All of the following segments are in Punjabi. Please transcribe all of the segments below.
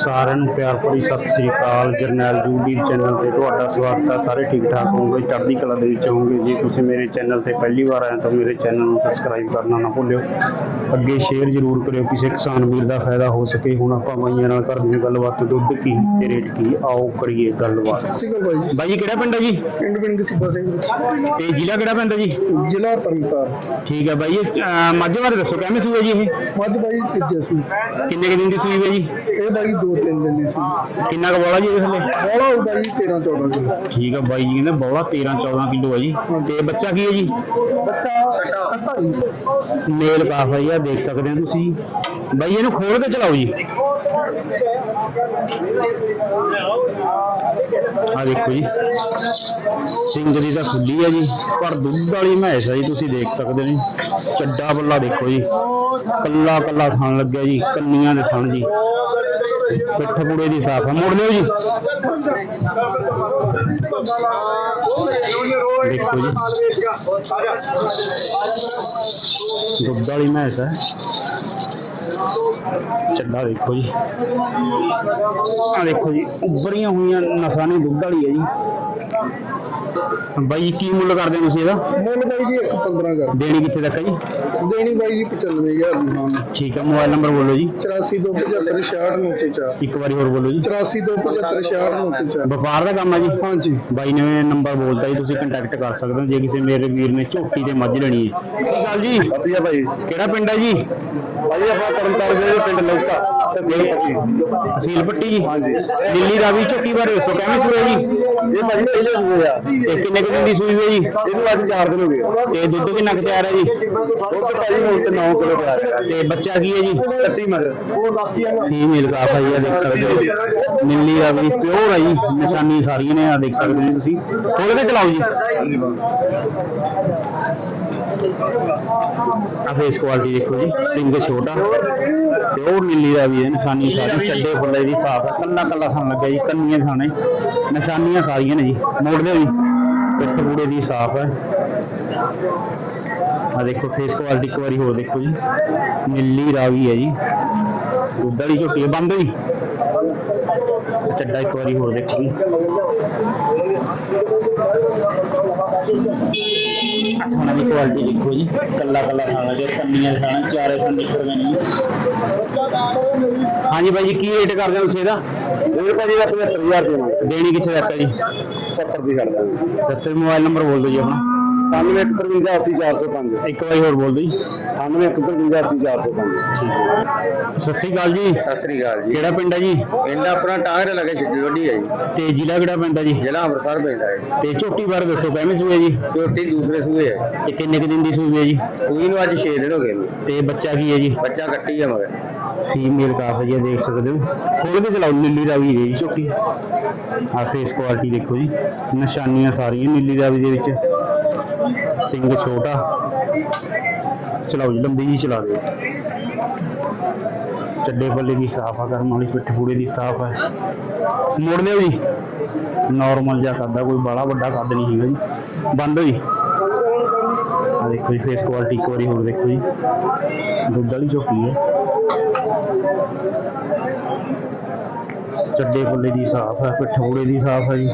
ਸਾਰਿਆਂ ਨੂੰ ਪਿਆਰ ਭਰੀ ਸਤਿ ਸ੍ਰੀ ਅਕਾਲ। ਜਰਨੈਲ ਜੂਬੀ ਚੈਨਲ ਤੇ ਤੁਹਾਡਾ ਸਵਾਗਤ ਹੈ। ਸਾਰੇ ਠੀਕ ਠਾਕ ਹੋਵੋਗੇ? ਚੜ੍ਹਦੀ ਕਲਾ ਦੇ ਵਿੱਚ ਹੋਵੋਗੇ ਜੇ। ਤੁਸੀਂ ਮੇਰੇ ਚੈਨਲ ਤੇ ਪਹਿਲੀ ਵਾਰ ਆਏ ਤਾਂ ਮੇਰੇ ਚੈਨਲ ਨੂੰ ਸਬਸਕ੍ਰਾਈਬ ਕਰਨਾ ਨਾ ਭੁੱਲਿਓ। ਅੱਗੇ ਸ਼ੇਅਰ ਜ਼ਰੂਰ ਕਰਿਓ ਕਿਸੇ ਕਿਸਾਨ ਵੀਰ ਦਾ ਫਾਇਦਾ ਹੋ ਸਕੇ। ਹੁਣ ਆਪਾਂ ਬਾਈਆਂ ਨਾਲ ਕਰਦੇ ਹਾਂ ਗੱਲਬਾਤ ਦੁੱਧ ਕੀ ਤੇ ਰੇਟ ਕੀ ਆਓ ਕਰੀਏ ਗੱਲਬਾਤ। ਸਤਿ ਸ਼੍ਰੀ ਅਕਾਲ ਭਾਈ ਬਾਈ ਜੀ ਕਿਹੜਾ ਪਿੰਡ ਹੈ ਜੀ? ਪਿੰਡ ਪਿੰਡ ਸਿੱਬਾ ਸਿੰਘ। ਤੇ ਜ਼ਿਲ੍ਹਾ ਕਿਹੜਾ ਪੈਂਦਾ ਜੀ? ਜ਼ਿਲ੍ਹਾ ਤਰਨਤਾਰਨ। ਠੀਕ ਹੈ ਬਾਈ ਅਹ, ਮੱਝ ਬਾਰੇ ਦੱਸੋ ਕਿਵੇਂ ਸੂਏ ਜੀ ਇਹ? ਮੱਝ ਬਾਈ ਤੀਜੇ ਸੂ ਕਿੰਨੇ ਕੁ ਦਿਨ ਦੀ ਸੂਈ ਹੈ ਜੀ? ਇਹ ਬਾਈ ਦੋ ਤਿੰਨ ਦਿਨ ਦੀ ਸੀ। ਕਿੰਨਾ ਕੁ ਬੋਲਾ ਜੀ ਇਹਦੇ ਥੱਲੇ? ਬੋਲਾ ਹੋ ਬਾਈ 13 14 ਕਿਲੋ। ਠੀਕ ਆ ਬਾਈ ਜੀ ਕਹਿੰਦੇ ਬੌਲਾ 13 14 ਕਿਲੋ ਹੈ ਜੀ। ਤੇ ਬੱਚਾ ਕੀ ਹੈ ਜੀ? ਬੱਚਾ ਕੱਟਾ ਮੇਲ ਕਾਫ ਹੈ ਜੀ ਆਹ ਦੇਖ ਸਕਦੇ ਹੋ ਤੁਸੀਂ। ਬਾਈ ਇਹਨੂੰ ਖੋਲ ਕੇ ਚਲਾਓ ਜੀ। ਆ ਦੇਖੋ ਜੀ। ਸਿੰਘ ਦੀ ਤਾਂ ਖੁੱਲੀ ਹੈ ਜੀ ਪਰ ਦੁੱਧ ਵਾਲੀ ਮੈਸ ਹੈ ਜੀ ਤੁਸੀਂ ਦੇਖ ਸਕਦੇ ਹੋ ਜੀ। ਚੱਡਾ ਬੱਲਾ ਦੇਖੋ ਜੀ। ਕੱਲਾ ਕੱਲਾ ਥਣ ਲੱਗਿਆ ਜੀ, ਕੰਨੀਆਂ ਦੇ ਥਣ ਜੀ। ਪਿੱਠ ਪੂੜੇ ਦੀ ਸਾਫ਼ ਹੈ ਮੋੜ ਲਿਓ ਜੀ। ਦੇਖੋ ਜੀ। ਦੁੱਧ ਵਾਲੀ ਮੈਸ ਹੈ ਚੱਡਾ ਦੇਖੋ ਜੀ। ਆ ਦੇਖੋ ਜੀ, ਉੱਭਰੀਆਂ ਹੋਈਆਂ ਨਸਾਂ ਨੇ ਦੁੱਧ ਵਾਲੀ ਹੈ ਜੀ। ਬਾਈ ਜੀ, ਕੀ ਮੁੱਲ ਕਰਦੇ ਹੋ ਤੁਸੀਂ ਇਹਦਾ? ਮੁੱਲ ਬਾਈ ਜੀ 1 15 ਕਰ ਦੇਣੀ ਕਿੱਥੇ ਤੱਕ ਹੈ ਜੀ? ਦੇਣੀ ਬਾਈ ਜੀ 95000 ਦੀ ਹਾਂ। ਠੀਕ ਹੈ ਮੋਬਾਈਲ ਨੰਬਰ ਬੋਲੋ ਜੀ। 8425 66904 ਇੱਕ ਵਾਰੀ ਹੋਰ ਬੋਲੋ ਜੀ। 8425 66904 ਵਪਾਰ ਦਾ ਕੰਮ ਹੈ ਜੀ? ਹਾਂਜੀ। ਬਾਈ ਨੇ ਨੰਬਰ ਬੋਲਤਾ ਜੀ ਤੁਸੀਂ ਕੰਟੈਕਟ ਕਰ ਸਕਦੇ ਹੋ। ਜੇ ਕਿਸੇ ਮੇਰੇ ਵੀਰ ਨੇ ਝੋਟੀ ਤੇ ਮੱਝ ਲੈਣੀ ਹੈ। ਸਤਿ ਸ਼੍ਰੀ ਅਕਾਲ ਜੀ। ਅਸੀਂ ਆ ਕਿਹੜਾ ਪਿੰਡ ਹੈ ਜੀ? ਬਾਈ ਆਪਾਂ ਤਰਨਤਾਰਨ ਦੇ ਪਿੰਡ ਲੌਕਾ ਤਹਿਸੀਲ ਪੱਟੀ ਤਹਿਸੀਲ ਪੱਟੀ ਜੀ। ਹਾਂਜੀ। ਦਿੱਲੀ ਰਾਵੀ ਝੋਟੀ ਬਾਰੇ ਦੱਸੋ ਕਿਵੇਂ ਸੂਏ ਜੀ? ਇਹ ਭਾਜੀ ਪਹਿਲੇ ਸੂਏ ਆ। ਤੇ ਕਿੰਨੇ ਕੁ ਦਿਨ ਦੀ ਸੂਈ ਹੋਈ ਜੀ? ਇਹਨੂੰ ਅੱਜ 4 ਦਿਨ ਹੋ ਗਏ। ਤੇ ਦੁੱਧ ਕਿੰਨਾ ਕੁ ਤਿਆਰ ਹੈ ਜੀ? ਦੁੱਧ ਭਾਜੀ ਹੁਣ ਤੇ 9 ਕਿਲੋ ਤਿਆਰ ਹੈ। ਤੇ ਬੱਚਾ ਕੀ ਹੈ ਜੀ? ਕੱਟੀ ਮਗਰ। ਉਹ ਦੱਸ ਕੀ ਆ ਫੀਮੇਲ ਕਾਫ ਹੈ ਜੀ ਆਹ ਦੇਖ ਸਕਦੇ ਹੋ। ਨੀਲੀ ਦਾ ਵੀ ਪਿਓਰ ਹੈ ਜੀ। ਨਿਸ਼ਾਨੀ ਸਾਰੀਆਂ ਨੇ ਆ ਦੇਖ ਸਕਦੇ ਹੋ ਜੀ ਤੁਸੀਂ। ਖੋਲ ਕੇ ਚਲਾਓ ਜੀ। ਆ ਫੇਸ ਕੁਆਲਿਟੀ ਦੇਖੋ ਜੀ ਸਿੰਘ ਛੋਟਾ। ਪਿਓਰ ਨੀਲੀ ਦਾ ਵੀ ਹੈ, ਨਿਸ਼ਾਨੀ ਸਾਰੀ, ਚੱਡੇ ਫੁੱਲੇ ਦੀ ਸਾਫ਼, ਕੱਲਾ ਕੱਲਾ ਥਣ ਲੱਗਿਆ ਜੀ, ਕੰਨੀਆਂ ਥਾਣੇ ਨਿਸ਼ਾਨੀਆਂ ਸਾਰੀਆਂ ਨੇ ਜੀ ਮੋੜ ਦਿਓ ਜੀ ਪਿੱਠ ਪੂੜੇ ਦੀ ਸਾਫ਼ ਹੈ। ਆ ਦੇਖੋ ਫੇਸ ਕੁਆਲਿਟੀ ਇੱਕ ਵਾਰੀ ਹੋਰ ਦੇਖੋ ਜੀ। ਨੀਲੀ ਰਾਵੀ ਹੈ ਜੀ। ਦੁੱਧ ਵਾਲੀ ਝੋਟੀ ਹੈ, ਬੰਦ ਜੀ ਚੱਡਾ ਇੱਕ ਵਾਰੀ ਹੋਰ ਦੇਖੋ ਜੀ। ਥਾਣਾ ਦੀ ਕੁਆਲਿਟੀ ਦੇਖੋ ਜੀ। ਕੱਲਾ ਕੱਲਾ ਥਾਣਾ ਜੇ ਕੰਨੀਆਂ ਥਾਣਾ ਚਾਰੇ ਥਾਣੇ ਨਿਕਲ ਗਏ ਨੇ ਹਾਂਜੀ ਬਾਈ ਜੀ ਕੀ ਰੇਟ ਕਰਦੇ ਹੋ ਤੁਸੀਂ ਇਹਦਾ? ਇਹ ਭਾਜੀ ਦਾ 75000 ਰੁਪਏ ਮੰਗਦੇ ਦੇਣੀ ਕਿੱਥੇ ਹੈ ਜੀ? 70 ਦੀ ਛੱਡ ਦਾਂਗੇ। ਦੱਸੋ ਮੋਬਾਈਲ ਨੰਬਰ ਬੋਲ ਦਿਓ ਜੀ ਆਪਣਾ। 9153 ਇੱਕ ਵਾਰੀ ਹੋਰ ਬੋਲ ਦਿਓ ਜੀ। 9153 ਸਤਿ ਸ਼੍ਰੀ ਅਕਾਲ ਜੀ। ਸਤਿ ਸ੍ਰੀ ਅਕਾਲ ਜੀ। ਕਿਹੜਾ ਪਿੰਡ ਹੈ ਜੀ? ਪਿੰਡ ਆਪਣਾ ਟਾਂਗਰੇ ਲੱਗੇ ਛਿੱਡੀ ਵੱਡੀ ਹੈ ਜੀ। ਤੇ ਜ਼ਿਲ੍ਹਾ ਕਿਹੜਾ ਪਿੰਡ ਹੈ ਜੀ? ਜ਼ਿਲ੍ਹਾ ਅੰਮ੍ਰਿਤਸਰ ਪੈਂਦਾ ਹੈ ਤੇ ਝੋਟੀ ਬਾਰੇ ਦੱਸੋ ਕਿਵੇਂ ਸੂਏ ਜੀ? ਛੋਟੀ ਦੂਸਰੇ ਸੂਏ ਹੈ ਤੇ ਕਿੰਨੇ ਕੁ ਦਿਨ ਦੀ ਸੂਈ ਹੈ ਜੀ? ਸੂਈ ਨੂੰ ਅੱਜ 6 ਦਿਨ ਹੋ ਗਏ ਨੇ ਤੇ ਬੱਚਾ ਕੀ ਹੈ ਜੀ? ਬੱਚਾ ਕੱਟੀ ਹੈ ਮਗਰ। ਫੀਮੇਲ ਕਾਫ ਜੀ ਦੇਖ ਸਕਦੇ ਹੋ। ਖੋਲ ਕੇ ਚਲਾਓ ਨੀਲੀ ਰਾਵੀ ਦੇ ਜੀ ਝੋਟੀ। ਆ ਫੇਸ ਕੁਆਲਿਟੀ ਦੇਖੋ ਜੀ। ਨਿਸ਼ਾਨੀਆਂ ਸਾਰੀਆਂ ਨੀਲੀ ਰਾਵੀ ਦੇ ਵਿੱਚ। ਸਿੰਘ ਛੋਟਾ। ਚਲਾਓ ਜੀ, ਲੰਬੀ ਜੀ ਚਲਾ ਦਿਓ। ਚੱਡੇ ਪੱਲੇ ਦੀ ਸਾਫ਼ ਆ ਕਰਮ ਵਾਲੀ ਪਿੱਠ ਪੂੜੇ ਦੀ ਸਾਫ਼ ਹੈ ਮੋੜ ਲਿਓ ਜੀ। ਨਾਰਮਲ ਜਿਹਾ ਕਰਦਾ ਕੋਈ ਬੜਾ ਵੱਡਾ ਕੱਦ ਨਹੀਂ ਹੈਗਾ ਜੀ। ਬੰਦ ਹੋ ਜੀ। ਆ ਦੇਖੋ ਜੀ ਫੇਸ ਕੁਆਲਿਟੀ ਇੱਕ ਵਾਰੀ ਹੋਰ ਦੇਖੋ ਜੀ। ਦੁੱਧ ਵਾਲੀ ਝੋਟੀ ਹੈ। ਚੱਡੇ ਪੱਲੇ ਦੀ ਸਾਫ਼ ਹੈ ਪਿੱਠ ਪੂੜੇ ਦੀ ਸਾਫ਼ ਹੈ ਜੀ।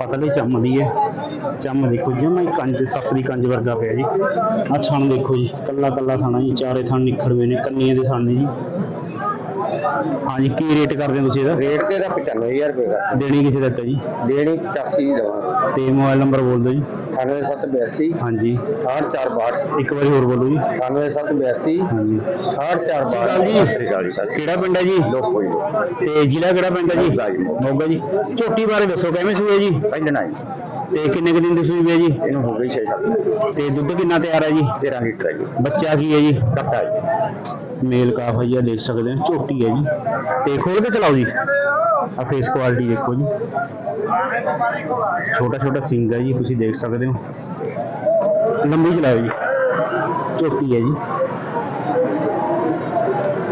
ਪਤਲੇ ਚੰਮ ਦੀ ਹੈ। ਚੰਮ ਦੇਖੋ ਜਮਾ ਹੀ ਕੰਜ ਸੱਪ ਦੀ ਕੰਜ ਵਰਗਾ ਪਿਆ ਜੀ। ਆ ਥਣ ਦੇਖੋ ਜੀ ਕੱਲਾ ਕੱਲਾ ਥਾਣਾ ਜੀ ਚਾਰੇ ਥਣ ਨਿਖੜਵੇਂ ਨੇ ਕੰਨੀਆਂ ਦੇ ਥਣ ਨੇ ਜੀ। ਹਾਂਜੀ ਕੀ ਰੇਟ ਕਰਦੇ ਹੋ ਤੁਸੀਂ ਇਹਦਾ? ਰੇਟ ਤੇ ਦਾ 95000 ਰੁਪਏ ਦਾ। ਦੇਣੀ ਕਿਸੇ ਤੱਕ ਹੈ ਜੀ? ਦੇਣੀ 85 ਦੀ ਦਵਾਂਗੇ। ਤੇ ਮੋਬਾਈਲ ਨੰਬਰ ਬੋਲ ਦਿਓ ਜੀ। 9782 ਹਾਂਜੀ 6462 ਇੱਕ ਵਾਰੀ ਹੋਰ ਬੋਲੋ ਜੀ। 9782 ਹਾਂਜੀ 6462 ਜੀ। ਸਤਿ ਸ੍ਰੀ ਅਕਾਲ ਜੀ। ਕਿਹੜਾ ਪਿੰਡ ਹੈ ਜੀ? ਲੋਕੋ ਜੀ ਤੇ ਜ਼ਿਲ੍ਹਾ ਕਿਹੜਾ ਪਿੰਡ ਹੈ ਜੀ। ਮੋਗਾ ਜੀ। ਝੋਟੀ ਬਾਰੇ ਦੱਸੋ ਕਿਵੇਂ ਹੈ ਜੀ? ਪਹਿਲਣਾ ਜੀ। ਤੇ ਕਿੰਨੇ ਕੁ ਦਿਨ ਦੀ ਸੂਈ ਹੈ ਜੀ? ਇਹਨੂੰ ਹੋ ਗਈ 6 7 ਤੇ ਦੁੱਧ ਕਿੰਨਾ ਤਿਆਰ ਹੈ ਜੀ? 13 ਲੀਟਰ ਹੈ ਜੀ। ਬੱਚਾ ਕੀ ਹੈ ਜੀ? ਕੱਟਾ ਜੀ। ਮੇਲ ਕਾਫ ਹੈ ਜੀ ਦੇਖ ਸਕਦੇ ਹੋ ਝੋਟੀ ਹੈ ਜੀ। ਤੇ ਖੋਲ ਕੇ ਚਲਾਓ ਜੀ। ਆ ਫੇਸ ਕੁਆਲਿਟੀ ਦੇਖੋ ਜੀ। ਛੋਟਾ ਛੋਟਾ ਸਿੰਗ ਹੈ ਜੀ ਤੁਸੀਂ ਦੇਖ ਸਕਦੇ ਹੋ। ਲੰਬੀ ਚਲਾਓ ਜੀ। ਝੋਟੀ ਹੈ ਜੀ।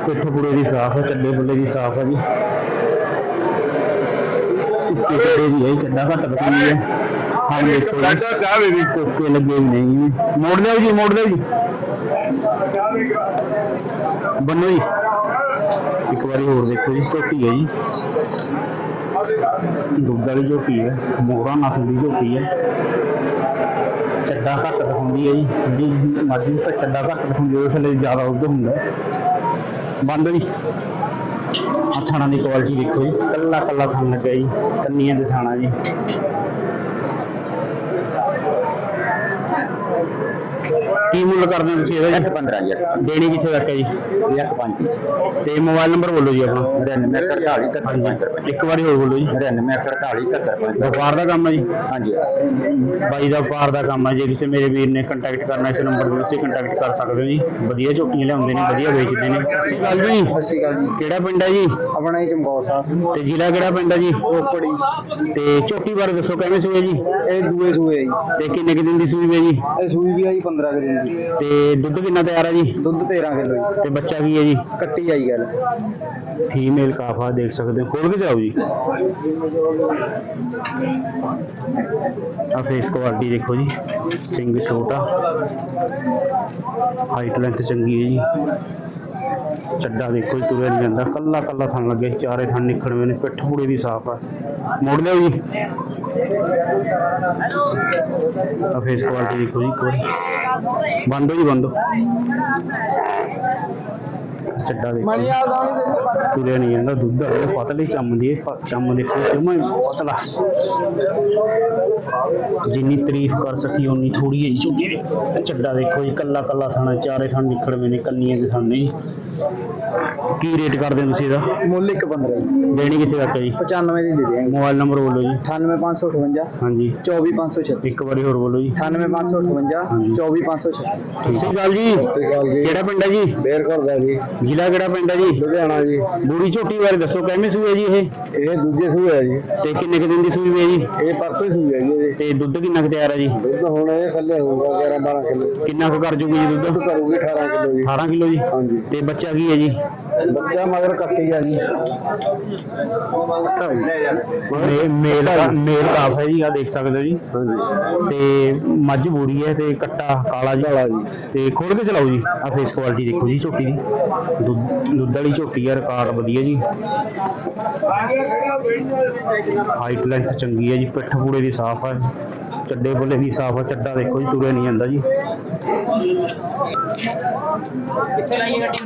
ਪਿੱਠ ਪੂੜੇ ਦੀ ਸਾਫ਼ ਹੈ ਚੱਡੇ ਬੁੱਲੇ ਦੀ ਸਾਫ਼ ਹੈ ਜੀ। ਉੱਚੇ ਚੱਡੇ ਦੀ ਹੈ ਚੱਡਾ ਘੱਟ ਬਕੀ ਹੈ। ਹਾਂ ਦੇਖੋ। ਜੀ ਕੋਕੇ ਲੱਗੇ ਵੀ ਨਹੀਂ। ਮੋੜ ਲਿਓ ਜੀ ਮੋੜ ਲਿਓ ਜੀ। ਬੰਨੋ ਜੀ। ਇੱਕ ਵਾਰੀ ਹੋਰ ਦੇਖੋ ਜੀ ਝੋਟੀ ਹੈ ਜੀ। ਦੁੱਧ ਵਾਲੀ ਝੋਟੀ ਹੈ ਮੋਹਰਾ ਨਸਲ ਦੀ ਝੋਟੀ ਹੈ। ਚੱਡਾ ਘੱਟ ਦਿਖਾਉਂਦੀ ਹੈ ਜੀ। ਜਿਹੜੀ ਮਰਜ਼ੀ ਤਾਂ ਚੱਡਾ ਘੱਟ ਦਿਖਾਉਂਦੀ ਉਸ ਲਈ ਜ਼ਿਆਦਾ ਦੁੱਧ ਹੁੰਦਾ। ਬੰਦ ਜੀ। ਆਹ ਥਾਣਾ ਦੀ ਕੁਆਲਿਟੀ ਦੇਖੋ ਜੀ। ਕੱਲਾ ਕੱਲਾ ਥਣ ਲੱਗਿਆ ਜੀ। ਕੰਨੀਆਂ ਦੇ ਥਾਣਾ ਜੀ। Thank you. ਕੀ ਮੁੱਲ ਕਰਦੇ ਹੋ ਤੁਸੀਂ ਇਹਦਾ ਜੀ? 15000 ਦੇਣੀ ਕਿੱਥੇ ਤੱਕ ਹੈ ਜੀ 105 ਤੇ ਮੋਬਾਈਲ ਨੰਬਰ ਬੋਲੋ ਜੀ ਆਪਣਾ। 99 48 75 ਇੱਕ ਵਾਰੀ ਹੋਰ ਬੋਲੋ ਜੀ। 99 48 75 ਵਪਾਰ ਦਾ ਕੰਮ ਹੈ ਜੀ? ਹਾਂਜੀ। ਬਾਈ ਦਾ ਵਪਾਰ ਦਾ ਕੰਮ ਹੈ ਜੇ। ਕਿਸੇ ਮੇਰੇ ਵੀਰ ਨੇ ਕੰਟੈਕਟ ਕਰਨਾ ਇਸ ਨੰਬਰ ਤੇ ਤੁਸੀਂ ਕੰਟੈਕਟ ਕਰ ਸਕਦੇ ਹੋ ਜੀ। ਵਧੀਆ ਝੋਟੀਆਂ ਲਿਆਉਂਦੇ ਨੇ ਵਧੀਆ ਵੇਚਦੇ ਨੇ। ਸਤਿ ਸ਼੍ਰੀ ਅਕਾਲ ਜੀ। ਸਤਿ ਸ਼੍ਰੀ ਅਕਾਲ ਜੀ। ਕਿਹੜਾ ਪਿੰਡ ਹੈ ਜੀ? ਆਪਣਾ ਹੀ ਚਮਕੌਰ ਸਾਹਿਬ। ਤੇ ਜ਼ਿਲ੍ਹਾ ਕਿਹੜਾ ਪਿੰਡ ਹੈ ਜੀ? ਰੋਪੜੀ। ਤੇ ਝੋਟੀ ਬਾਰੇ ਦੱਸੋ ਕਿਵੇਂ ਸੂਏ ਜੀ? ਇਹ ਦੂਏ ਸੂਏ ਜੀ। ਤੇ ਕਿੰਨੇ ਕੁ ਦਿਨ ਦੀ ਸੂਈ ਹੈ ਜੀ? ਇਹ ਸੂਈ ਵੀ ਆ ਜੀ 15 ਕੁ ਦਿਨ ਦੀ। ਤੇ ਦੁੱਧ ਕਿੰਨਾ ਤਿਆਰ ਹੈ ਜੀ? ਦੁੱਧ 13 ਕਿਲੋ ਜੀ। ਤੇ ਬੱਚਾ ਕੀ ਹੈ ਜੀ? ਕੱਟੀ ਆਈ ਗੱਲ। ਫੀਮੇਲ ਕਾਫਾ ਦੇਖ ਸਕਦੇ ਹੋ। ਖੋਲ ਕੇ ਜਾਓ ਜੀ। ਆ ਫੇਸ ਕੁਆਲਿਟੀ ਦੇਖੋ ਜੀ। ਸਿੰਘ ਛੋਟਾ। ਹਾਈਟ ਲੈਂਥ ਚੰਗੀ ਹੈ ਜੀ। ਚੱਡਾ ਦੇਖੋ ਜੀ ਤੁਰਿਆ ਨਹੀਂ ਜਾਂਦਾ। ਕੱਲਾ ਕੱਲਾ ਥਣ ਲੱਗੇ ਚਾਰੇ ਥਣ ਨਿਕਲਵੇਂ ਨੇ। ਪਿੱਠ ਪੂੜੇ ਦੀ ਸਾਫ਼ ਆ। ਮੋੜ ਲਿਓ ਜੀ। ਆ ਫੇਸ ਕੁਆਲਿਟੀ ਦੇਖੋ ਜੀ ਇੱਕ ਵਾਰੀ ਬੰਦੋ ਜੀ ਬੰਦੋ ਚੱਡਾ ਦੇਖੋ। ਤੁਰਿਆ ਨਹੀਂ ਜਾਂਦਾ ਦੁੱਧ ਆ ਰਿਹਾ, ਪਤਲੀ ਚੰਮ ਦੀ ਹੈ, ਚੰਮ ਦੇਖੋ ਜਮਾ ਪਤਲਾ। ਜਿੰਨੀ ਤਾਰੀਫ ਕਰ ਸਕੀ ਉਨੀ ਥੋੜੀ ਹੈ ਦੀ ਚੱਡਾ ਦੇਖੋ ਜੀ ਕੱਲਾ ਕੱਲਾ ਥਾਣਾ ਚਾਰੇ ਥਣ ਨਿਕਲਵੇਂ ਨੇ ਕੰਨੀਆਂ ਦੇ ਥਾਣੇ ਕੀ ਰੇਟ ਕਰਦੇ ਹੋ ਤੁਸੀਂ ਇਹਦਾ? ਮੁੱਲ ਇੱਕ 15 ਜੀ। ਦੇਣੀ ਕਿੱਥੇ ਤੱਕ ਹੈ ਜੀ? 95 ਦੀ ਦੇ ਦਿਆਂਗੇ। ਮੋਬਾਈਲ ਨੰਬਰ ਬੋਲੋ ਜੀ। 98558 ਹਾਂਜੀ। 24536 ਇੱਕ ਵਾਰੀ ਹੋਰ ਬੋਲੋ ਜੀ। 98558 ਹਾਂਜੀ। 24536 ਸਤਿ ਸ਼੍ਰੀ ਅਕਾਲ ਜੀ। ਸ੍ਰੀ ਅਕਾਲ ਜੀ। ਕਿਹੜਾ ਪਿੰਡ ਹੈ ਜੀ? ਫੇਰ ਕਰਦਾ ਜੀ। ਜ਼ਿਲ੍ਹਾ ਕਿਹੜਾ ਹੈ ਜੀ? ਲੁਧਿਆਣਾ ਜੀ। ਬੂੜੀ ਝੋਟੀ ਬਾਰੇ ਦੱਸੋ ਕਿਵੇਂ ਸੂਈ ਹੈ ਜੀ ਇਹ? ਇਹ ਦੂਜੇ ਸੂਏ ਆ ਜੀ। ਤੇ ਕਿੰਨੇ ਕੁ ਦਿਨ ਦੀ ਸੂਈ ਹੈ ਜੀ? ਇਹ ਪਰਸੋਂ ਸੂਈ ਆ ਜੀ ਤੇ ਦੁੱਧ ਕਿੰਨਾ ਕੁ ਤਿਆਰ ਹੈ ਜੀ? ਦੁੱਧ ਹੁਣ ਇਹ ਥੱਲੇ ਹੋਊਗਾ 11 12 ਕਿਲੋ। ਕਿੰਨਾ ਕੁ ਕਰ ਜੂਗੀ ਜੀ ਦੁੱਧ? ਦੁੱਧ ਕਰੂਗੀ 18 ਕਿਲੋ ਜੀ। 18 ਕਿਲੋ ਜੀ? ਹਾਂਜੀ। ਤੇ ਬੱਚਾ ਕੀ ਹੈ ਜੀ? ਬੱਚਾ ਮਗਰ ਕੱਟੀ ਆ ਜੀ। ਮੇ- ਮੇਲ ਦਾ ਮੇਲ ਕਾਫ ਹੈ ਜੀ ਆ ਦੇਖ ਸਕਦੇ ਹੋ ਜੀ। ਤੇ ਮੱਝ ਬੂਰੀ ਹੈ ਤੇ ਕੱਟਾ ਕਾਲਾ ਜੀ। ਤੇ ਖੋਲ ਕੇ ਚਲਾਓ ਜੀ। ਆ ਫੇਸ ਕੁਆਲਿਟੀ ਦੇਖੋ ਜੀ ਝੋਟੀ ਦੀ। ਦੁੱਧ ਵਾਲੀ ਝੋਟੀ ਹੈ ਰਿਕਾਰਡ ਵਧੀਆ ਜੀ। ਹਾਈਟ ਲੈਂਥ ਚੰਗੀ ਹੈ ਜੀ ਪਿੱਠ ਪੂੜੇ ਦੀ ਸਾਫ਼ ਹੈ ਚੱਡੇ ਬੁੱਲੇ ਦੀ ਸਾਫ਼ ਹੈ ਚੱਡਾ ਦੇਖੋ ਜੀ ਤੁਰਿਆ ਨਹੀਂ ਜਾਂਦਾ ਜੀ।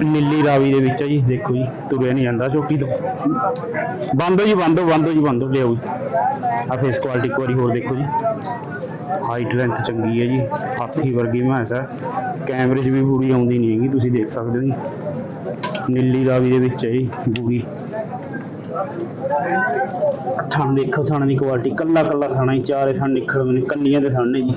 ਨੀਲੀ ਰਾਵੀ ਦੇ ਵਿੱਚ ਹੈ ਜੀ ਦੇਖੋ ਜੀ ਤੁਰਿਆ ਨਹੀਂ ਜਾਂਦਾ ਝੋਟੀ ਤੋਂ। ਬੰਦੋ ਜੀ ਬੰਦੋ ਬੰਦੋ ਜੀ ਬੰਦੋ ਲਿਆਓ ਜੀ। ਆ ਫੇਸ ਕੁਆਲਿਟੀ ਇੱਕ ਵਾਰੀ ਹੋਰ ਦੇਖੋ ਜੀ। ਹਾਈਟ ਲੈਂਥ ਚੰਗੀ ਹੈ ਜੀ ਹਾਥੀ ਵਰਗੀ ਮੈਂਸ ਹੈ ਕੈਮਰੇ 'ਚ ਵੀ ਪੂਰੀ ਆਉਂਦੀ ਨਹੀਂ ਹੈਗੀ ਤੁਸੀਂ ਦੇਖ ਸਕਦੇ ਹੋ ਜੀ। ਨੀਲੀ ਰਾਵੀ ਦੇ ਵਿੱਚ ਹੈ ਜੀ ਬੂਰੀ ਥਣ ਦੇਖੋ ਥਣ ਦੀ ਕੁਆਲਿਟੀ ਕੱਲਾ ਕੱਲਾ ਥਾਣਾ ਹੀ ਚਾਰੇ ਥਣ ਨਿਕਲਦੇ ਨੇ ਕੰਨੀਆਂ ਦੇ ਥਣ ਨੇ ਜੀ।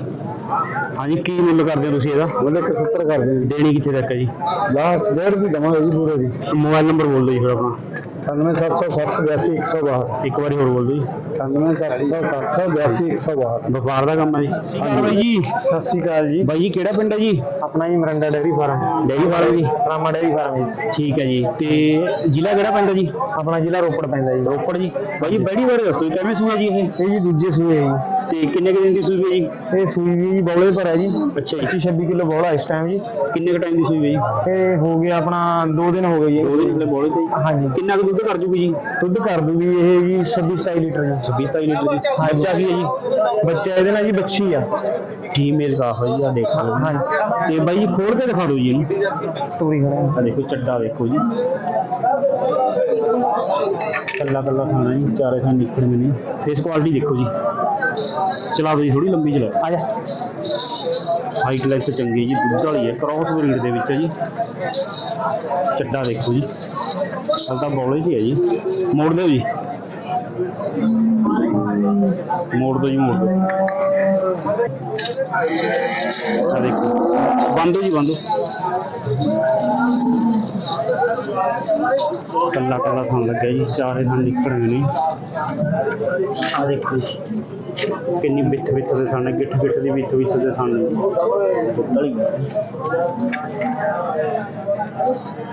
ਹਾਂਜੀ ਕੀ ਮੁੱਲ ਕਰਦੇ ਹੋ ਤੁਸੀਂ ਇਹਦਾ? ਉਹਨੇ 70 ਕਰ ਦੇ ਦੇਣੀ ਕਿੱਥੇ ਤੱਕ ਹੈ ਜੀ? ਲਾਸਟ ਡੇਢ ਦੀ ਦਵਾਂਗੇ ਜੀ ਪੂਰੇ ਦੀ। ਮੋਬਾਈਲ ਨੰਬਰ ਬੋਲ ਦਿਓ ਜੀ ਫਿਰ ਆਪਣਾ। 97760 162 ਇੱਕ ਵਾਰੀ ਹੋਰ ਬੋਲ ਦਿਓ ਜੀ। 97760 162 ਵਪਾਰ ਦਾ ਕੰਮ ਹੈ ਜੀ। ਸਤਿ ਸ਼੍ਰੀ ਅਕਾਲ ਬਾਈ ਜੀ। ਸਤਿ ਸ਼੍ਰੀ ਅਕਾਲ ਜੀ। ਬਾਈ ਜੀ ਕਿਹੜਾ ਪਿੰਡ ਹੈ ਜੀ? ਆਪਣਾ ਹੀ Maranda dairy farm. Dairy farm ਜੀ। ਰਾਮਾ ਡੇਅਰੀ ਫਾਰਮ ਜੀ। ਠੀਕ ਹੈ ਜੀ। ਤੇ ਜ਼ਿਲ੍ਹਾ ਕਿਹੜਾ ਪਿੰਡ ਹੈ ਜੀ? ਆਪਣਾ ਜ਼ਿਲ੍ਹਾ ਰੋਪੜ ਪੈਂਦਾ ਜੀ। ਰੋਪੜ ਜੀ। ਬਾਈ ਜੀ ਬੜੀ ਬਾਰੇ ਦੱਸੋ ਜੀ, ਕਿਵੇਂ ਸੂਆ ਜੀ ਇਹ? ਇਹ ਜੀ ਦੂਜੇ ਸੂਏ ਹੈ ਤੇ ਕਿੰਨੇ ਕੁ ਦਿਨ ਦੀ ਸੂਈ ਹੈ ਜੀ ਇਹ ਸੂਈ ਵੀ ਜੀ ਬੌਲੇ ਪਰ ਹੈ ਜੀ। ਅੱਛਾ ਜੀ। 25 26 ਕਿਲੋ ਬੌਲਾ ਇਸ ਟਾਈਮ ਜੀ। ਕਿੰਨੇ ਕੁ ਟਾਈਮ ਦੀ ਸੂਈ ਹੈ ਜੀ ਇਹ ਹੋ ਗਿਆ ਆਪਣਾ 2 ਦਿਨ ਹੋ ਗਏ ਜੀ। ਦੋ ਦਿਨ ਦੇ ਬੋਲੇ ਤੇ। ਜੀ। ਹਾਂਜੀ। ਕਿੰਨਾ ਕੁ ਦੁੱਧ ਕਰ ਜੂਗੀ ਜੀ? ਦੁੱਧ ਕਰ ਦੂਗੀ ਇਹ ਜੀ 26 27 ਲੀਟਰ ਜੀ। 26 27 ਲੀਟਰ ਦੀ। ਬੱਚਾ ਕੀ ਹੈ ਜੀ? ਬੱਚਾ ਇਹਦੇ ਨਾਲ ਜੀ ਬੱਚੀ ਆ। ਫੀਮੇਲ ਕਾਫ ਹੈ ਜੀ ਆ ਦੇਖ ਸਕਦੇ ਹੋ। ਹਾਂਜੀ। ਤੇ ਬਾਈ ਜੀ ਖੋਲ ਕੇ ਦਿਖਾ ਦਿਓ ਜੀ ਇਹਨੂੰ ਤੋਰੀ ਖੜਾ ਆ ਦੇਖੋ ਚੱਡਾ ਦੇਖੋ ਜੀ। ਕੱਲਾ ਕੱਲਾ ਖਾਣਾ ਜੀ ਚਾਰੇ ਖਾਣ ਨਿਕਲ ਨੇ ਫੇਸ ਕੁਆਲਿਟੀ ਦੇਖੋ ਜੀ। ਚਲਾ ਦਿਓ ਜੀ ਥੋੜੀ ਲੰਬੀ ਚਲਾਓ ਆ ਜਾ। ਹਾਈਟ ਲੈਂਥ ਚੰਗੀ ਜੀ ਦੁੱਧ ਵਾਲੀ ਹੈ ਕ੍ਰਾਸ ਬਰੀਡ ਦੇ ਵਿੱਚ ਹੈ ਜੀ। ਚੱਡਾ ਦੇਖੋ ਜੀ। ਹਲ ਤਾਂ ਬੌਲੇ 'ਚ ਹੀ ਜੀ। ਮੋੜ ਦਿਓ ਜੀ। ਮੋੜ ਦਿਓ ਜੀ ਮੋੜ ਦਿਓ। ਆ ਦੇਖੋ। ਬੰਦੋ ਜੀ ਬੰਦੋ ਕੱਲਾ ਕੱਲਾ ਖਾਣ ਲੱਗਿਆ ਜੀ ਚਾਰੇ ਥਾਂ ਨਿਕਲ ਰਹੇ ਨੇ। ਆ ਦੇਖੋ ਜੀ। ਕਿੰਨੀ ਬਿੱਥ ਬਿੱਥ ਦੇ ਥਾਣੇ ਗਿੱਠ ਗਿੱਠ ਦੀ ਬਿੱਥ ਬਿੱਥ ਦੇ ਥਾਣੇ ਦੁੱਧ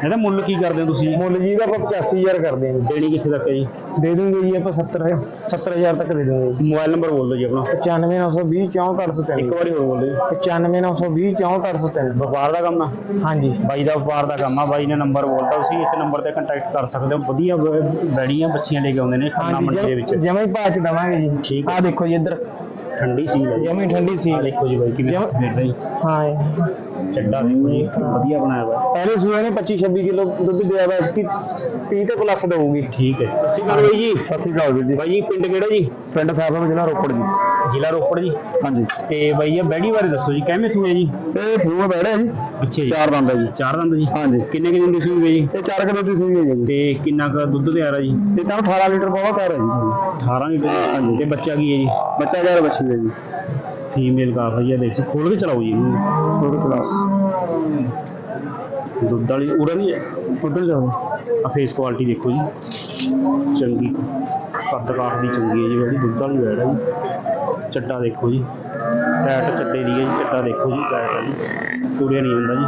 ਇਹਦਾ ਮੁੱਲ ਕੀ ਕਰਦੇ ਹੋ ਤੁਸੀਂ? ਮੁੱਲ ਜੀ ਦਾ ਆਪਾਂ 85000 ਕਰਦੇ ਹਾਂ ਦੇਣੀ ਕਿੱਥੇ ਤੱਕ ਹੈ ਜੀ? ਦੇ ਦੂੰਗੇ ਜੀ ਆਪਾਂ 70 70000 ਤੱਕ ਦੇ ਦੂੰਗੇ। ਮੋਬਾਈਲ ਨੰਬਰ ਬੋਲ ਦਿਓ ਜੀ ਆਪਣਾ। 95920 64803 ਇੱਕ ਵਾਰੀ ਹੋਰ ਬੋਲ ਦਿਓ। 95920 64803 ਵਪਾਰ ਦਾ ਕੰਮ ਆ? ਹਾਂਜੀ। ਬਾਈ ਦਾ ਵਪਾਰ ਦਾ ਕੰਮ ਆ। ਬਾਈ ਨੇ ਨੰਬਰ ਬੋਲਤਾ ਤੁਸੀਂ ਇਸ ਨੰਬਰ ਤੇ ਕੰਟੈਕਟ ਕਰ ਸਕਦੇ ਹੋ। ਵਧੀਆ ਬੈੜੀਆਂ ਬੱਚੀਆਂ ਲੈ ਕੇ ਆਉਂਦੇ ਨੇ ਖੰਨਾ ਮੰਡੀ ਦੇ ਵਿੱਚ। ਜਮਾ ਹੀ ਭਾਅ ਚ ਦਵਾਂਗੇ ਜੀ। ਠੀਕ। ਆਹ ਦੇਖੋ ਜੀ ਇੱਧਰ। ਠੰਡੀ ਸੀ ਜਮਾ ਠੰਡੀ ਸੀ ਆ ਦੇਖੋ ਜੀ ਬਾਈ ਕਿਵੇਂ ਫਿਰਦਾ ਜੀ। ਹਾਂ। ਚੱਡਾ ਦੇਖੋ ਜੀ ਵਧੀਆ ਬਣਾਇਆ ਹੋਇਆ। ਪਹਿਲੇ ਸੂਏ ਨੇ 25 26 ਕਿਲੋ ਦੁੱਧ ਦਿਆ ਵਾ ਇਸकी 30 ਤੇ ਪਲੱਸ ਦਊਗੀ। ਠੀਕ ਹੈ ਸਤਿ ਸ਼੍ਰੀ ਅਕਾਲ ਬਾਈ ਜੀ। ਸਤਿ ਸ਼੍ਰੀ ਅਕਾਲ ਵੀਰ ਜੀ। ਬਾਈ ਜੀ ਪਿੰਡ ਕਿਹੜਾ ਜੀ? ਪਿੰਡ ਸਾਹਿਬ ਜ਼ਿਲ੍ਹਾ ਰੋਪੜ ਜੀ। ਜ਼ਿਲ੍ਹਾ ਰੋਪੜ ਜੀ। ਹਾਂਜੀ। ਤੇ ਬਾਈ ਇਹ ਬੈੜੀ ਬਾਰੇ ਦੱਸੋ ਜੀ ਕਿਵੇਂ ਸੂਏ ਜੀ? ਤੇ ਫੂਆ ਬੈੜਾ ਜੀ। ਅੱਛਾ ਜੀ। ਚਾਰ ਦੰਦ ਹੈ ਜੀ। ਚਾਰ ਦੰਦ ਜੀ। ਹਾਂਜੀ। ਕਿੰਨੇ ਕਿੰਨੇ ਦੀ ਸੂਈ ਹੈ ਜੀ? ਤੇ 4 ਕਿਲੋ ਦੀ ਸੂਈ ਹੈ ਜੀ। ਤੇ ਕਿੰਨਾ ਕੁ ਦੁੱਧ ਤਿਆਰ ਆ ਜੀ? ਤੇ ਤਾਂ 18 ਲੀਟਰ ਬਹੁਤ ਆ ਰਿਹਾ ਜੀ। ਤੁਹਾਨੂੰ 18 ਲੀਟਰ। ਹਾਂਜੀ। ਤੇ ਬੱਚਾ ਕੀ ਹੈ ਜੀ? ਬੱਚਾ ਘਰ ਬੱਚੀ ਹੈ ਜੀ। ਫੀਮੇਲ ਕਾਫ ਹੈ ਜੀ ਇਹ ਦੇਖ ਖੋਲ ਕੇ ਚਲਾਓ ਜੀ। ਇਹਨੂੰ ਹੋਰ ਚਲਾਓ। ਦੁੱਧ ਵਾਲੀ ਉੜਾ ਨਹੀਂ ਹੈ? ਉਧਰ ਜਾਓ। ਆ ਫੇਸ ਕੁਆਲਿਟੀ ਦੇਖੋ ਜੀ। ਚੰਗੀ ਕੱਦ ਕਾਠ ਦੀ ਚੰਗੀ ਹੈ ਜੀ ਜਿਹੜੀ ਦੁੱਧ ਵਾਲੀ ਵੈੜ ਹੈ ਜੀ। ਚੱਟਾ ਦੇਖੋ ਜੀ। ਟੈਟ ਚੱਟੇ ਦੀ ਹੈ ਜੀ ਚੱਟਾ ਦੇਖੋ ਜੀ ਟੈਟ ਹੈ ਜੀ। ਤੁਰਿਆ ਨਹੀਂ ਹੁੰਦਾ ਜੀ।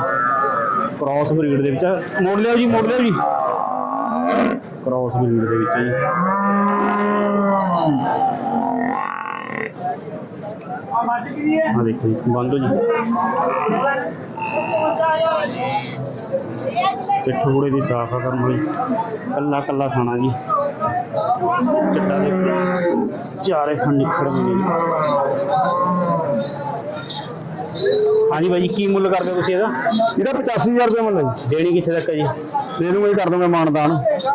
ਕ੍ਰਾਸ ਬਰੀਡ ਦੇ ਵਿੱਚ ਆ। ਮੋੜ ਲਿਓ ਜੀ ਮੋੜ ਲਿਓ ਜੀ। ਕ੍ਰਾਸ ਬਰੀਡ ਦੇ ਵਿੱਚ ਹੈ ਜੀ। ਆ ਦੇਖੋ ਜੀ, ਬੰਦ ਹੋ ਜੀ। ਤੇ ਥੋੜੇ ਦੀ ਸਾਫ਼ ਆ ਕਰਨ ਵਾਲੀ। ਕੱਲਾ ਕੱਲਾ ਖਾਣਾ ਜੀ। ਚੱਡਾ ਦੇ ਚਾਰੇ ਖੰਡ ਨਿਕੜ ਗਏ। ਹਾਂਜੀ ਬਾਈ ਜੀ ਕੀ ਮੁੱਲ ਕਰਦੇ ਹੋ ਤੁਸੀਂ ਇਹਦਾ? ਇਹਦਾ 85000 ਰੁਪਏ ਮੁੱਲ ਹੈ ਜੀ। ਦੇਣੀ ਕਿੱਥੇ ਤੱਕ ਹੈ ਜੀ? ਦੇ ਦੂੰਗਾ ਜੀ ਕਰ ਦੂੰਗਾ ਮਾਨਦਾਨ।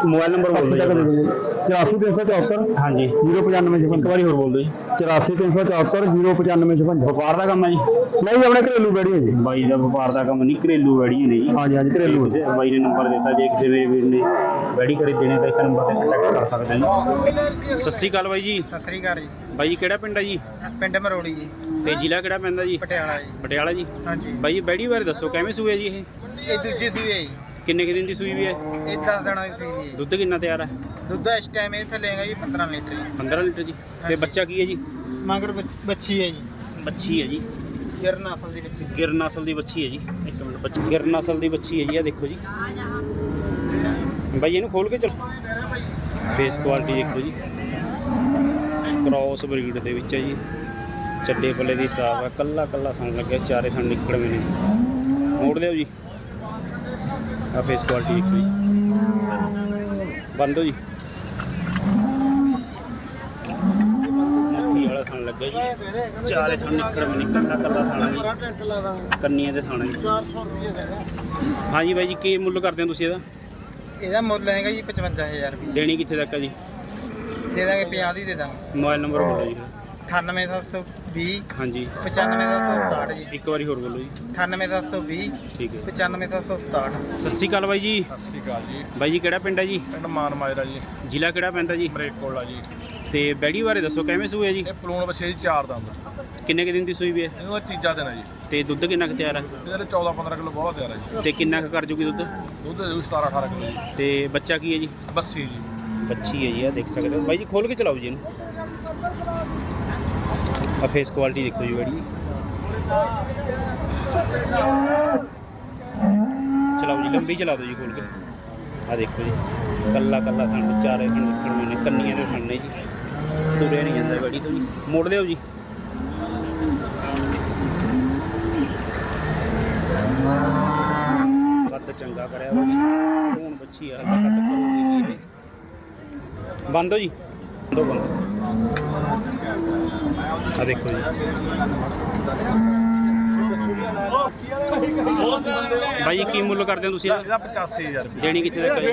ਮੋਬਾਈਲ ਨੰਬਰ ਬੋਲ 80 ਤੱਕ ਦੇ ਦਿਓ ਜੀ। ਦੂੰਗੇ 84374 ਹਾਂਜੀ। 095 ਇੱਕ ਵਾਰੀ ਹੋਰ ਬੋਲ ਦਿਓ ਜੀ। 84374 095 ਵਪਾਰ ਦਾ ਕੰਮ ਹੈ ਜੀ। ਨਹੀਂ ਆਪਣੇ ਘਰੇਲੂ ਬੈੜੀ ਹੈ ਜੀ। ਬਾਈ ਦਾ ਵਪਾਰ ਦਾ ਕੰਮ ਨਹੀਂ ਘਰੇਲੂ ਵੈੜੀਆਂ ਨੇ ਜੀ। ਹਾਂਜੀ ਹਾਂਜੀ ਘਰੇਲੂ ਹੈ। ਕਿਸੇ ਬਾਈ ਨੇ ਨੰਬਰ ਦਿੱਤਾ ਜੇ ਕਿਸੇ ਮੇਰੇ ਵੀਰ ਨੇ ਵੈੜੀ ਖਰੀਦਣੀ ਤਾਂ ਇਸ ਨੰਬਰ ਤੇ ਕੰਟੈਕਟ ਕਰ ਸਕਦੇ ਨੇ ਸਤਿ ਸ਼੍ਰੀ ਅਕਾਲ ਬਾਈ ਜੀ। ਸਤਿ ਸ੍ਰੀ ਅਕਾਲ ਜੀ। ਬਾਈ ਜੀ ਕਿਹੜਾ ਪਿੰਡ ਹੈ ਜੀ? ਪਿੰਡ ਮਰੋੜੀ ਜੀ। ਤੇ ਜ਼ਿਲ੍ਹਾ ਕਿਹੜਾ ਪੈਂਦਾ ਜੀ? ਪਟਿਆਲਾ ਜੀ। ਪਟਿਆਲਾ ਜੀ? ਹਾਂਜੀ। ਬਾਈ ਜੀ ਬੈੜੀ ਬਾਰੇ ਦੱਸੋ ਕਿਵੇਂ ਸੂਏ ਜੀ ਇਹ? ਇਹ ਦੂਜੀ ਸੀ ਜੀ। ਕਿੰਨੇ ਕੁ ਦਿਨ ਦੀ ਸੂਈ ਵੀ ਹੈ? ਇਹ 10 ਦਿਨਾਂ ਦੀ ਸੀ ਜੀ ਦੁੱਧ ਕਿੰਨਾ ਤਿਆਰ ਹੈ? ਦੁੱਧ ਇਸ ਟਾਈਮ ਇਹ ਥੱਲੇਗਾ ਜੀ 15 ਲੀਟਰ ਜੀ। 15 ਲੀਟਰ ਜੀ। ਤੇ ਹਾਂਜੀ। ਬੱਚਾ ਕੀ ਹੈ ਜੀ? ਮਗਰ ਬੱਚ- ਬੱਚੀ ਹੈ ਜੀ। ਬੱਚੀ ਹੈ ਜੀ। ਗਿਰ ਨਸਲ ਦੀ ਬੱਚੀ। ਗਿਰ ਨਸਲ ਦੀ ਬੱਚੀ ਹੈ ਜੀ। ਇੱਕ ਮਿੰਟ ਬੱਚੀ ਗਿਰ ਨਸਲ ਦੀ ਬੱਚੀ ਹੈ ਜੀ ਆ ਦੇਖੋ ਜੀ। ਬਾਈ ਇਹਨੂੰ ਖੋਲ ਕੇ ਚਲੋ। ਫੇਸ ਕੁਆਲਿਟੀ ਦੇਖੋ ਜੀ। ਕ੍ਰਾਸ ਬਰੀਡ ਦੇ ਵਿੱਚ ਹੈ ਜੀ। ਚੱਡੇ ਪੱਲੇ ਦੀ ਸਾਫ਼ ਹੈ ਕੱਲਾ ਕੱਲਾ ਥਣ ਲੱਗਿਆ ਚਾਰੇ ਥਣ ਨਿਕੜਵੇਂ ਨੇ ਮੋੜ ਦਿਓ ਜੀ। ਆ ਫੇਸ ਕੁਆਲਿਟੀ ਦੇਖੋ ਜੀ ਬੰਦ ਹੋ ਜੀ। ਮੁੱਠੀ ਵਾਲਾ ਥਣ ਲੱਗਿਆ ਜੀ। ਚਾਰੇ ਥਣ ਨਿਕੜਵੇਂ ਨੇ ਕੱਲਾ ਕੱਲਾ ਥਣ ਜੀ। ਕੰਨੀਆਂ ਦੇ ਥਾਣਾ ਜੀ 400 ਰੁਪਏ ਦੇਗਾ ਹਾਂਜੀ ਬਾਈ ਜੀ ਕੀ ਮੁੱਲ ਕਰਦੇ ਹੋ ਤੁਸੀਂ ਇਹਦਾ? ਇਹਦਾ ਮੁੱਲ ਹੈਗਾ ਜੀ 55000 ਰੁਪਏ। ਦੇਣੀ ਕਿੱਥੇ ਤੱਕ ਹੈ ਜੀ? ਦੇ ਦਾਂਗੇ 50 ਦੀ ਦੇ ਦਾਂਗੇ। ਮੋਬਾਈਲ ਨੰਬਰ ਬੋਲੋ ਜੀ। 98720 ਹਾਂਜੀ। 95767 ਜੀ। ਇੱਕ ਵਾਰੀ ਹੋਰ ਬੋਲੋ ਜੀ। 98720 ਠੀਕ ਹੈ। 95767 ਸਤਿ ਸ਼੍ਰੀ ਅਕਾਲ ਬਾਈ ਜੀ। ਸਤਿ ਸ਼੍ਰੀ ਅਕਾਲ ਜੀ। ਬਾਈ ਜੀ ਕਿਹੜਾ ਪਿੰਡ ਹੈ ਜੀ? ਪਿੰਡ ਮਾਨ ਮਾਜਰਾ ਜੀ। ਜ਼ਿਲ੍ਹਾ ਕਿਹੜਾ ਪੈਂਦਾ ਜੀ? ਬ੍ਰੇਕ ਕੋਲਾ ਜੀ। ਤੇ ਬੈੜੀ ਬਾਰੇ ਦੱਸੋ ਕਿਵੇਂ ਸੂਏ ਜੀ? ਇਹ ਪਲੂਣ ਬੱਚੇ ਜੀ ਚਾਰ ਦੰਦ। ਕਿੰਨੇ ਕੁ ਦਿਨ ਦੀ ਸੂਈ ਵੀ ਹੈ? ਇਹਦਾ ਤੀਜਾ ਦਿਨ ਹੈ ਜੀ। ਤੇ ਦੁੱਧ ਕਿੰਨਾ ਕੁ ਤਿਆਰ ਹੈ ਇਹਦੇ 14 15 ਕਿਲੋ ਬਹੁਤ ਤਿਆਰ ਹੈ ਜੀ। ਤੇ ਕਿੰਨਾ ਕੁ ਕਰ ਜੂਗੀ ਦੁੱਧ? ਦੁੱਧ ਦੇ 17 18 ਕਿਲੋ ਜੀ। ਤੇ ਬੱਚਾ ਕੀ ਹੈ ਜੀ? ਬੱਸੀ ਜੀ। ਬੱਚੀ ਹੈ ਜੀ ਆ ਦੇਖ ਸਕਦੇ ਹੋ। ਬਾਈ ਜੀ ਖੋਲ ਕੇ ਚਲਾਓ ਜੀ ਇਹਨੂੰ। ਆ ਫੇਸ ਕੁਆਲਿਟੀ ਦੇਖੋ ਜੀ ਬੜੀ। ਚਲਾਓ ਜੀ, ਲੰਬੀ ਚਲਾ ਦਿਓ ਜੀ ਖੋਲ ਕੇ। ਆ ਦੇਖੋ ਜੀ, ਕੱਲਾ ਕੱਲਾ ਥਣ ਚਾਰੇ ਥਣ ਨਿਕਲਣੇ ਨੇ, ਕੰਨੀਆਂ ਦੇ ਥਣ ਜੀ। ਤੁਰਿਆ ਨਹੀਂ ਜਾਂਦਾ ਬੜੀ ਤੋਂ ਜੀ। ਮੋੜ ਦਿਓ ਜੀ। ਕੱਦ ਚੰਗਾ ਕਰਿਆ ਵਾ ਜੀ। ਹੁਣ ਬੱਚੀ ਆ, ਹਲਕਾ ਕੱਦ ਕਰੂਗੀ ਜੀ। ਬੰਦ ਹੋ ਜੀ। ਦੋ ਬੰਦ। ਆ ਦੇਖੋ ਜੀ। ਬਾਈ ਕੀ ਮੁੱਲ ਕਰਦੇ ਹੋ ਤੁਸੀਂ? ਇਹਦਾ? ਇਹਦਾ 85000 ਰੁਪਏ। ਦੇਣੀ ਕਿੱਥੇ ਤੱਕ ਹੈ ਜੀ?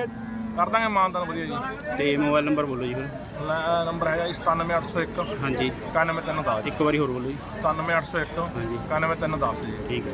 ਕਰ ਦਾਂਗੇ ਮਾਨਦਾਨ ਵਧੀਆ ਜੀ। ਤੇ ਮੋਬਾਈਲ ਨੰਬਰ ਬੋਲੋ ਜੀ ਹੁਣ। ਲੈ, ਨੰਬਰ ਹੈਗਾ ਜੀ 97801 ਹਾਂਜੀ। 91310 ਜੀ ਇੱਕ ਵਾਰੀ ਹੋਰ ਬੋਲੋ ਜੀ। 97801 ਹਾਂਜੀ। 91310 ਜੀ। ਠੀਕ ਹੈ।